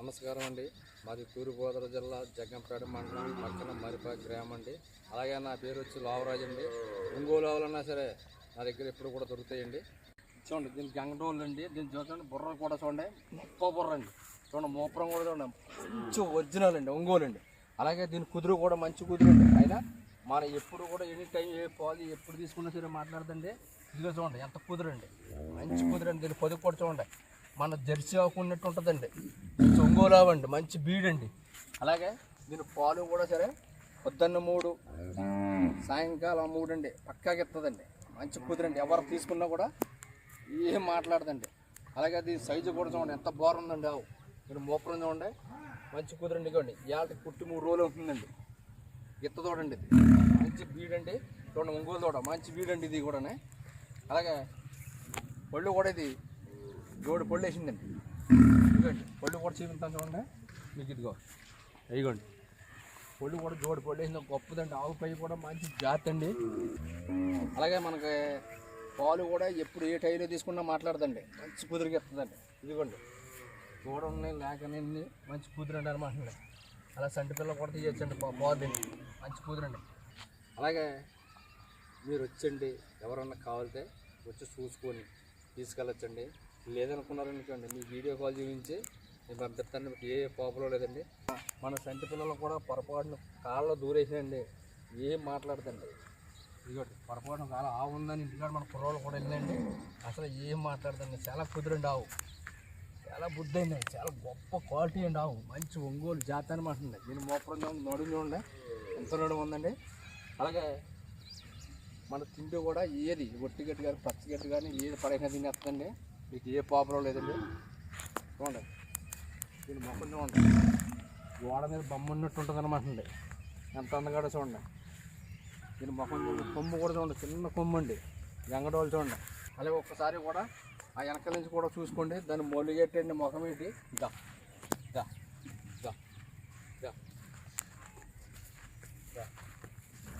నమస్కారం అండి. మాది తూర్పుగోదావరి జిల్లా జగ్గంపేట మండలం పక్కన మరిపాక గ్రామం అండి. అలాగే నా పేరు వచ్చి లావరాజు అండి. ఒంగోలు ఆవులన్నా సరే నా దగ్గర ఎప్పుడు కూడా దొరుకుతాయండి. చూడండి దీని గంగటోళ్ళు అండి. దీన్ని చూడండి బుర్ర కూడా చూడండి. ముప్ప బుర్ర అండి. చూడండి మోపురం కూడా చూడండి. మంచి ఒరిజినల్ అండి ఒంగోలు అండి. అలాగే దీని కుదురు కూడా మంచి కుదురు అండి. అయినా మన ఎప్పుడు కూడా ఎనీ టైం ఏ పాలు ఎప్పుడు తీసుకున్నా సరే మాట్లాడదండి. ఇదిగో చూడండి ఎంత కుదురండి మంచి కుదురండి దీని పొదుపు కూడా చూడండి. మన జెర్సీ ఆకున్నట్టు ఉంటుందండి. చొంగోలావండి మంచి బీడండి. అలాగే దీని పాలు కూడా సరే పొద్దున్న మూడు సాయంకాలం మూడు అండి పక్కాగా ఇస్తుందండి మంచి కుదిరండి. ఎవరు తీసుకున్నా కూడా ఏం మాట్లాడదండి. అలాగే దీని సైజు కూడా చూడండి. ఎంత బాగుందండి ఆవు. మీరు మోపురం చూడండి. మంచి కుదిరండి ఇవ్వండి ఇవాళ పుట్టి మూడు రోజులు అవుతుందండి. గిత్త చూడండి ఇది. మంచి బీడండి. చూడండి ఒంగోలు తోట. మంచి బీడండి అండి ఇది కూడా అలాగే పళ్ళు కూడా ఇది జోడు పళ్ళు వేసిందండి ఇదిగోండి పళ్ళు కూడా చూపిస్తాను చూడండి. మీకు ఇదిగో ఇదిగోండి. పళ్ళు కూడా జోడు పళ్ళు వేసింది. గొప్పదండి. ఆవు పై కూడా మంచి జాతి అండి. అలాగే మనకి పాలు కూడా ఎప్పుడు ఏ టైంలో తీసుకున్నా మాట్లాడదండి. మంచి కుదురుగా ఇస్తుందండి. ఇదిగోండి. కూడా ఉన్నాయి లేకనండి మంచి కుదురండి అనమాట అలా సంటి పిల్ల కూడా తీయొచ్చండి. బాగుందండి మంచి కుదురండి. అలాగే మీరు వచ్చండి. ఎవరన్నా కావాలితే వచ్చి చూసుకొని తీసుకెళ్ళొచ్చండి. లేదనుకున్నారనుకోండి మీ వీడియో కాల్ చూపించి నేను పంపిస్తాను మీకు ఏ పాపలో లేదండి. మన సంటి పిల్లలు కూడా పొరపాటున కాళ్ళలో దూరేసినండి ఏం మాట్లాడదండి ఇదిగోటి పొరపాటున కాళ్ళ ఆవు ఉందని ఇంటికాడ మన కుర్రోళ్ళు కూడా వెళ్ళండి అసలు ఏం మాట్లాడదండి చాలా కుదిరండి ఆవు. చాలా బుద్ధి చాలా గొప్ప క్వాలిటీ అండి ఆవు. మంచి ఒంగోలు జాతి అనమాట అండి దీని మోపురం నడు చూడండి ఎంత నడుము ఉందండి. అలాగే మన తిండి కూడా ఏది ఒట్టి గట్టి కానీ పచ్చి గట్టి కానీ ఏది పడైనా తినేస్తుందండి. మీకు ఏ ప్రాబ్లం లేదండి. చూడండి. దీని మొక్కలు చూడండి. గోడ మీద బొమ్మ ఉన్నట్టు ఉంటుంది అనమాట అండి. ఎంత అందగాడో చూడండి. దీని మొఖం చూడండి. కొమ్ము కూడా చూడండి. చిన్న కొమ్ము అండి. గంగడోళ్ళు చూడండి. అలాగే ఒక్కసారి కూడా ఆ వెనకాల నుంచి కూడా చూసుకోండి. దాన్ని మొలిగెట్టండి మొఖం ఏంటి? ఇదా